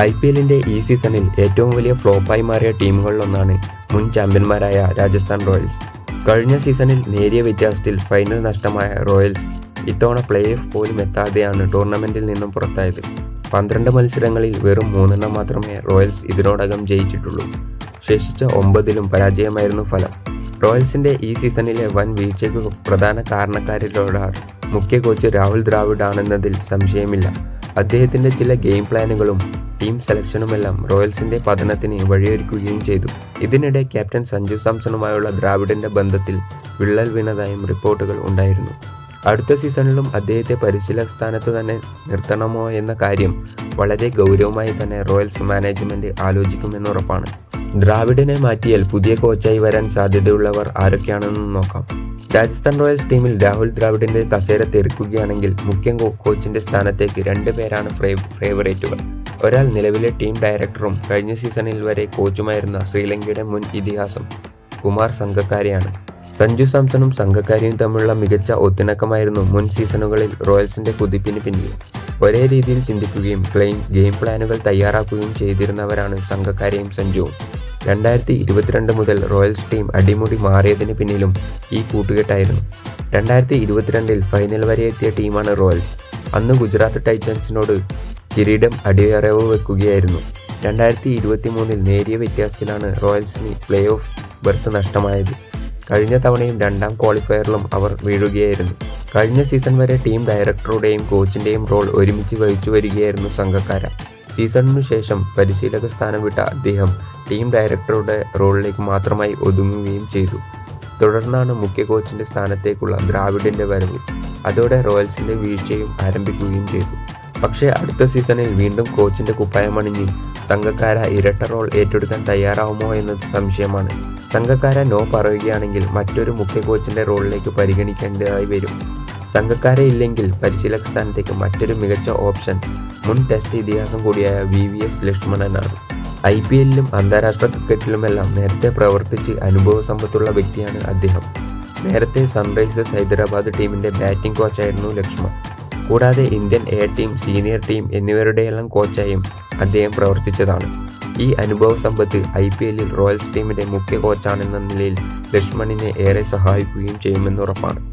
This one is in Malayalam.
ഐ പി എല്ലിന്റെ ഈ സീസണിൽ ഏറ്റവും വലിയ ഫ്ലോപ്പായി മാറിയ ടീമുകളിലൊന്നാണ് മുൻ ചാമ്പ്യന്മാരായ രാജസ്ഥാൻ റോയൽസ്. കഴിഞ്ഞ സീസണിൽ നേരിയ വ്യത്യാസത്തിൽ ഫൈനൽ നഷ്ടമായ റോയൽസ് ഇത്തവണ പ്ലേ ഓഫ് പോലും എത്താതെയാണ് ടൂർണമെന്റിൽ നിന്നും പുറത്തായത്. പന്ത്രണ്ട് മത്സരങ്ങളിൽ വെറും മൂന്നെണ്ണം മാത്രമേ റോയൽസ് ഇതിനോടകം ജയിച്ചിട്ടുള്ളൂ. ശേഷിച്ച ഒമ്പതിലും പരാജയമായിരുന്നു ഫലം. റോയൽസിന്റെ ഈ സീസണിലെ വൻ വീഴ്ചയ്ക്ക് പ്രധാന കാരണക്കാരിലൊരാൾ മുഖ്യ കോച്ച് രാഹുൽ ദ്രാവിഡ് ആണെന്നതിൽ സംശയമില്ല. അദ്ദേഹത്തിന്റെ ചില ഗെയിം പ്ലാനുകളും ടീം സെലക്ഷനുമെല്ലാം റോയൽസിന്റെ പതനത്തിന് വഴിയൊരുക്കുകയും ചെയ്തു. ഇതിനിടെ ക്യാപ്റ്റൻ സഞ്ജു സാംസണുമായുള്ള ദ്രാവിഡിന്റെ ബന്ധത്തിൽ വിള്ളൽ വീണതായും റിപ്പോർട്ടുകൾ ഉണ്ടായിരുന്നു. അടുത്ത സീസണിലും അദ്ദേഹത്തെ പരിശീലക സ്ഥാനത്ത് തന്നെ നിർത്തണമോ എന്ന കാര്യം വളരെ ഗൗരവമായി തന്നെ റോയൽസ് മാനേജ്മെന്റ് ആലോചിക്കുമെന്നുറപ്പാണ് ദ്രാവിഡിനെ മാറ്റിയാൽ പുതിയ കോച്ചായി വരാൻ സാധ്യതയുള്ളവർ ആരൊക്കെയാണെന്ന് നോക്കാം. രാജസ്ഥാൻ റോയൽസ് ടീമിൽ രാഹുൽ ദ്രാവിഡിന്റെ കസേര തെറിക്കുകയാണെങ്കിൽ മുഖ്യ കോച്ചിന്റെ സ്ഥാനത്തേക്ക് രണ്ട് പേരാണ് ഫേവ്- ഫേവറേറ്റുകൾ. ഒരാൾ നിലവിലെ ടീം ഡയറക്ടറും കഴിഞ്ഞ സീസണിൽ വരെ കോച്ചുമായിരുന്ന ശ്രീലങ്കയുടെ മുൻ ഇതിഹാസം കുമാർ സംഘക്കാരെയാണ്. സഞ്ജു സാംസണും സംഘക്കാരിയും തമ്മിലുള്ള മികച്ച ഒത്തിണക്കമായിരുന്നു മുൻ സീസണുകളിൽ റോയൽസിന്റെ കുതിപ്പിന് പിന്നിൽ. ഒരേ രീതിയിൽ ചിന്തിക്കുകയും ക്ലെയിം ഗെയിം പ്ലാനുകൾ തയ്യാറാക്കുകയും ചെയ്തിരുന്നവരാണ് സംഘക്കാരെയും സഞ്ജുവും. രണ്ടായിരത്തി ഇരുപത്തിരണ്ട് മുതൽ റോയൽസ് ടീം അടിമുടി മാറിയതിന് പിന്നിലും ഈ കൂട്ടുകെട്ടായിരുന്നു. രണ്ടായിരത്തി ഇരുപത്തിരണ്ടിൽ ഫൈനൽ വരെ എത്തിയ ടീമാണ് റോയൽസ്. അന്ന് ഗുജറാത്ത് ടൈറ്റൻസിനോട് കിരീടം അടിയറവ് വെക്കുകയായിരുന്നു. രണ്ടായിരത്തി ഇരുപത്തി മൂന്നിൽ നേരിയ വ്യത്യാസത്തിലാണ് റോയൽസിന് പ്ലേ ഓഫ് ബർത്ത് നഷ്ടമായത്. കഴിഞ്ഞ തവണയും രണ്ടാം ക്വാളിഫയറിലും അവർ വീഴുകയായിരുന്നു. കഴിഞ്ഞ സീസൺ വരെ ടീം ഡയറക്ടറുടെയും കോച്ചിന്റെയും റോൾ ഒരുമിച്ച് വഹിച്ചു വരികയായിരുന്നു സംഘക്കാര. സീസണിനു ശേഷം പരിശീലക സ്ഥാനം വിട്ട അദ്ദേഹം ടീം ഡയറക്ടറുടെ റോളിലേക്ക് മാത്രമായി ഒതുങ്ങുകയും ചെയ്തു. തുടർന്നാണ് മുഖ്യ കോച്ചിന്റെ സ്ഥാനത്തേക്കുള്ള ദ്രാവിഡിന്റെ വരവ്. അതോടെ റോയൽസിന്റെ വീഴ്ചയും ആരംഭിക്കുകയും ചെയ്തു. പക്ഷേ അടുത്ത സീസണിൽ വീണ്ടും കോച്ചിന്റെ കുപ്പായമണിഞ്ഞ് സംഘക്കാര ഇരട്ട റോൾ ഏറ്റെടുക്കാൻ തയ്യാറാവുമോ എന്നത് സംശയമാണ്. സംഘക്കാര നോ പറയുകയാണെങ്കിൽ മറ്റൊരു മുഖ്യ കോച്ചിന്റെ റോളിലേക്ക് പരിഗണിക്കേണ്ടതായി വരും. സംഘക്കാരെ ഇല്ലെങ്കിൽ പരിശീലക സ്ഥാനത്തേക്ക് മറ്റൊരു മികച്ച ഓപ്ഷൻ മുൻ ടെസ്റ്റ് ഇതിഹാസം കൂടിയായ വി വി എസ് ലക്ഷ്മണനാണ്. ഐ പി എല്ലിലും അന്താരാഷ്ട്ര ക്രിക്കറ്റിലുമെല്ലാം നേരത്തെ പ്രവർത്തിച്ച് അനുഭവ സമ്പത്തുള്ള വ്യക്തിയാണ് അദ്ദേഹം. നേരത്തെ സൺറൈസേഴ്സ് ഹൈദരാബാദ് ടീമിന്റെ ബാറ്റിംഗ് കോച്ചായിരുന്നു ലക്ഷ്മൺ. കൂടാതെ Indian A team senior team എന്നിവരുടെയെല്ലാം കോച്ചായും അദ്ദേഹം പ്രവർത്തിച്ചതാണ്. ഈ അനുഭവ സമ്പത്ത് ഐ പി എല്ലിൽ റോയൽസ് ടീമിന്റെ മുഖ്യ കോച്ചാണെന്ന നിലയിൽ ലക്ഷ്മണിനെ ഏറെ സഹായിക്കുകയും ചെയ്യുമെന്നുറപ്പാണ്.